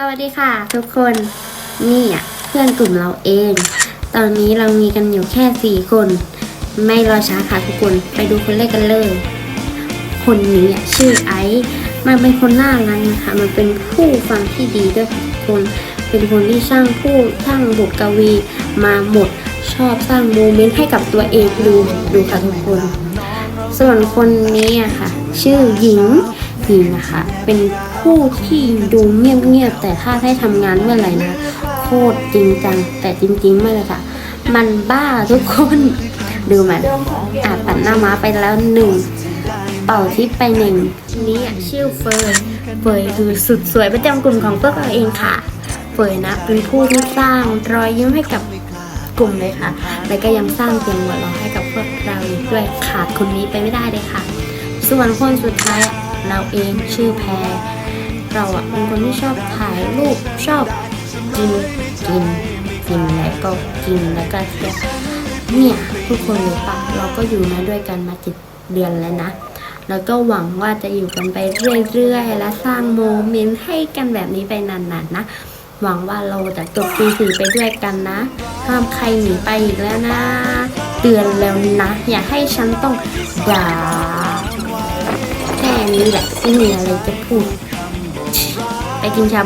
สวัสดีค่ะ ทุกคนนี่อะเพื่อนกลุ่มเราเอง ตอนนี้เรามีกันอยู่แค่สี่คน ไม่รอช้าค่ะทุกคนไปดูคนแรกกันเลย คนนี้อะชื่อไอซ์มันเป็นคนน่ารักนะคะมันเป็นผู้ฟังที่ดีด้วยค่ะทุกคน เป็นคนที่สร้างผู้สร้างบทกวีมาหมดชอบสร้างโมเมนต์ให้กับตัวเองดูดูค่ะทุกคน ส่วนคนนี้อะค่ะ ชื่อหญิง หญิงนะคะ เป็นผู้ที่ดูเงียบๆแต่ถ้าได้ทำงานเมื่อไหร่นะโคตรจริงจังแต่จริงๆไม่เลยค่ะ มันบ้าทุกคนดูมันอาปัดหน้าม้าไปแล้วหนึ่งเป่าทิปไปหนึ่งนี้อะชื่อเฟยเฟยคือสุดสวยประจำกลุ่มของพวกเราเองค่ะเฟยนะเป็นผู้ที่สร้างรอยยิ้มให้กับกลุ่มเลยค่ะ และก็ยังสร้างเสียงหัวเราะให้กับพวกเราอีกด้วยขาดคนนี้ไปไม่ได้เลยค่ะ ส่วนคนสุดท้าย เราเองชื่อแพร เราอะเป็นคนที่ชอบถ่ายรูปชอบกินกินกินแล้วก็กินแล้วก็เที่ยวเนี่ยทุกคนรู้ปะเราก็อยู่มาด้วยกันมาจ็ดเดือนแล้วนะ แล้วก็หวังว่าจะอยู่กันไปเรื่อยๆ และสร้างโมเมนต์ให้กันแบบนี้ไปนานๆนะ หวังว่าเราจะจบปีสี่ไปด้วยกันนะ ห้ามใครหนีไปอีกแล้วนะ เตือนแล้วนะ อย่าให้ฉันต้องด่า แค่นี้แหละไม่มีอะไรจะพูด ไปกินชาบู